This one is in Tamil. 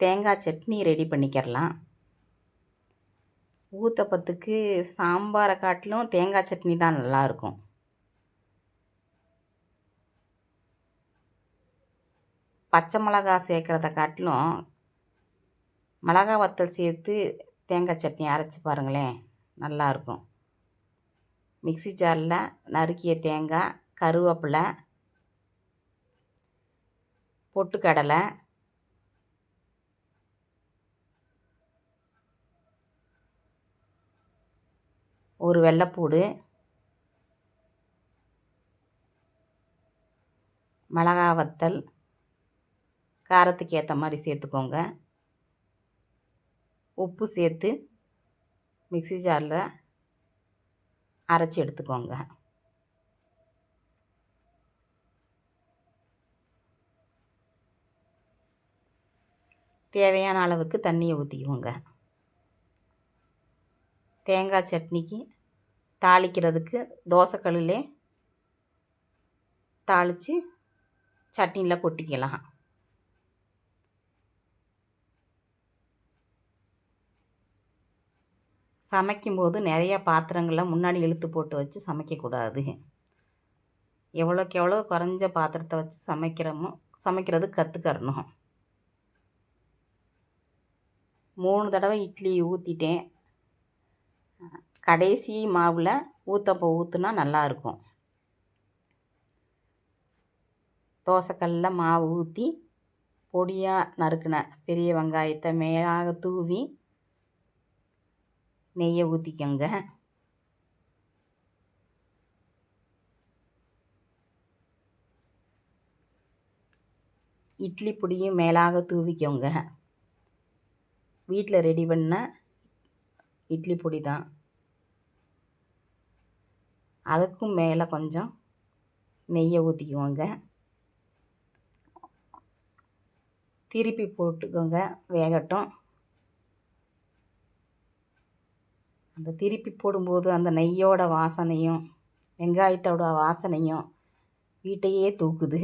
தேங்காய் சட்னி ரெடி பண்ணிக்கிறலாம். ஊத்தப்பத்துக்கு சாம்பாரை காட்டிலும் தேங்காய் சட்னி தான் நல்லாயிருக்கும் பச்சை மிளகா சேர்க்குறத காட்டிலும் மிளகா வத்தல் சேர்த்து தேங்காய் சட்னி அரைச்சி பாருங்களேன் நல்லாயிருக்கும் மிக்ஸி ஜாரில் நறுக்கிய தேங்காய் கருவேப்பிலை பொட்டுக்கடலை ஒரு வெள்ளைப்பூடு மிளகா வத்தல் காரத்துக்கு ஏற்ற மாதிரி சேர்த்துக்கோங்க. உப்பு சேர்த்து மிக்ஸி ஜாரில் அரைச்சி எடுத்துக்கோங்க. தேவையான அளவுக்கு தண்ணியை ஊற்றிக்கோங்க தேங்காய் சட்னிக்கு தாளிக்கிறதுக்கு தோசைக்கல்லிலே தாளித்து சட்னியில் கொட்டிக்கலாம். சமைக்கும்போது நிறையா பாத்திரங்களை முன்னாடி இழுத்து போட்டு வச்சு சமைக்கக்கூடாது. எவ்வளோக்கு எவ்வளோ குறைஞ்ச பாத்திரத்தை வச்சு சமைக்கிறோமோ சமைக்கிறது கற்றுக்கறணும் மூணு தடவை இட்லி ஊற்றிட்டேன் கடைசி மாவில் ஊத்தப்போ ஊற்றுனா நல்லாயிருக்கும் தோசைக்கல்லில் மாவு ஊற்றி பொடியாக நறுக்கின பெரிய வெங்காயத்தை மேலாக தூவி நெய்யை ஊற்றிக்கோங்க இட்லி பொடியும் மேலாக தூவிக்கோங்க. வீட்டில் ரெடி பண்ண இட்லி பொடி தான். அதுக்கும் மேலே கொஞ்சம் நெய்யை ஊற்றிக்குவோங்க திருப்பி போட்டுக்கோங்க வேகட்டும். அந்த திருப்பி போடும்போது அந்த நெய்யோட வாசனையும் வெங்காயத்தோட வாசனையும் வீட்டையே தூக்குது.